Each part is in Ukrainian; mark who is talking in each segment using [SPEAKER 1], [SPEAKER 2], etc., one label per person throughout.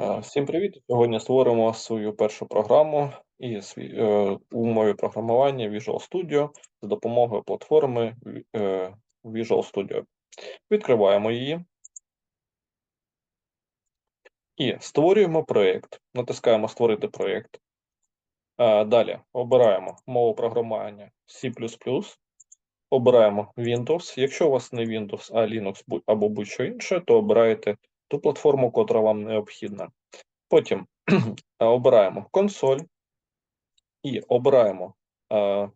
[SPEAKER 1] Е, Всім привіт! Сьогодні створимо свою першу програму і свій е, у мові програмування Visual Studio за допомогою платформи е, Visual Studio. Відкриваємо її і створюємо проєкт. Натискаємо Створити проєкт. Далі обираємо мову програмування C. Обираємо Windows. Якщо у вас не Windows, а Linux або будь-що інше, то обираєте ту платформу, котра вам необхідна. Потім е, обираємо консоль і обираємо е, е,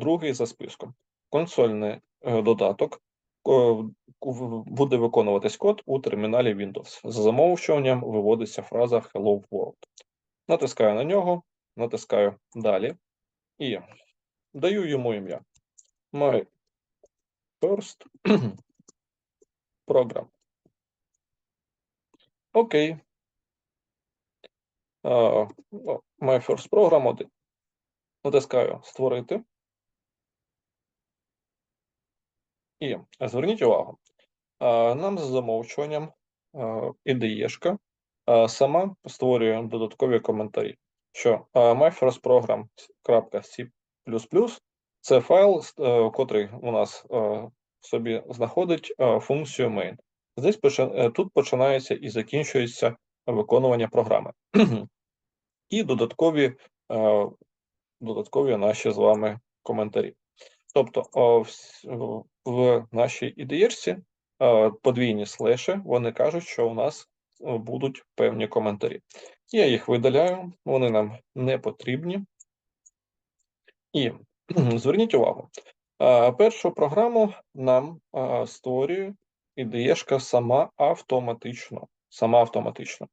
[SPEAKER 1] другий за списком. Консольний е, додаток буде виконуватись код у терміналі Windows. За замовчуванням виводиться фраза Hello World. Натискаю на нього, натискаю далі і даю йому ім'я. My first program. Окей. Е, ну, My first program 1. Натискаю Створити. І зверніть увагу, е, нам за замовчуванням е, ідеєшка е, сама створює додаткові коментарі, що е, myfirstprogram.c++ це файл, е, котрий у нас е, в собі знаходить е, функцію main. Здесь е, тут починається і закінчується виконування програми. І додаткові, е, додаткові наші з вами коментарі. Тобто в- нашій ідеєрці е, подвійні слеші, вони кажуть, що у нас будуть певні коментарі. Я їх видаляю, вони нам не потрібні. І зверніть увагу, першу програму нам е, створює ідеєшка сама автоматично. Сама автоматично.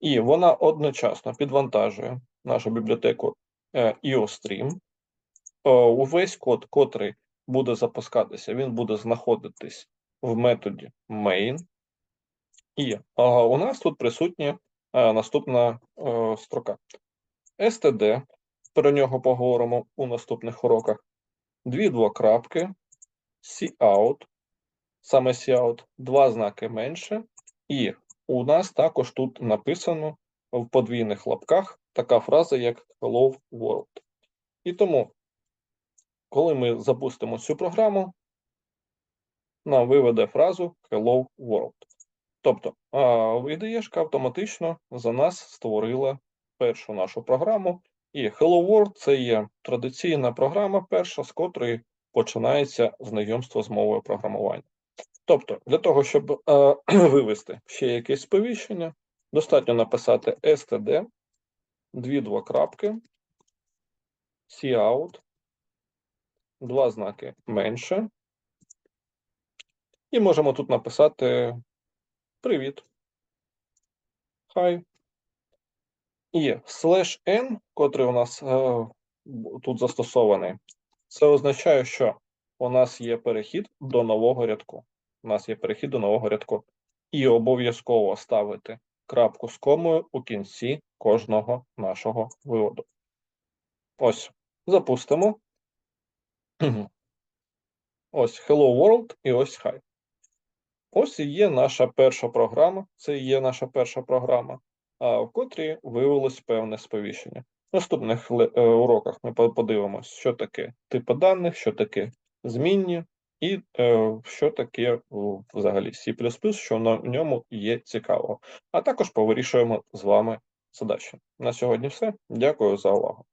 [SPEAKER 1] І вона одночасно підвантажує нашу бібліотеку е, IOStream, Е, увесь код, котрий буде запускатися, він буде знаходитись в методі main. І е, у нас тут присутня наступна строка. std, про нього поговоримо у наступних уроках. Дві двокрапки, cout, саме cout, два знаки менше, і у нас також тут написано в подвійних лапках така фраза, як Hello World. І тому коли ми запустимо цю програму, нам виведе фразу Hello World. Тобто IDE автоматично за нас створила першу нашу програму, і Hello World це є традиційна програма, перша, з котрої починається знайомство з мовою програмування. Тобто, для того, щоб е, вивести ще якесь сповіщення, достатньо написати std, дві двокрапки, cout, два знаки менше. І можемо тут написати Привіт. Хай. І слеш n, котрий у нас е, тут застосований, це означає, що у нас є перехід до нового рядку. У нас є перехід до нового рядку. І обов'язково ставити крапку з комою у кінці кожного нашого виводу. Ось, запустимо. Ось Hello World і ось Hi. Ось і є наша перша програма. Це і є наша перша програма, в котрій виявилось певне сповіщення. В наступних е, уроках ми по- подивимось, що таке типи даних, що таке змінні, і е, що таке о, взагалі C++, що на ньому є цікавого. А також повирішуємо з вами задачі. На сьогодні все. Дякую за увагу.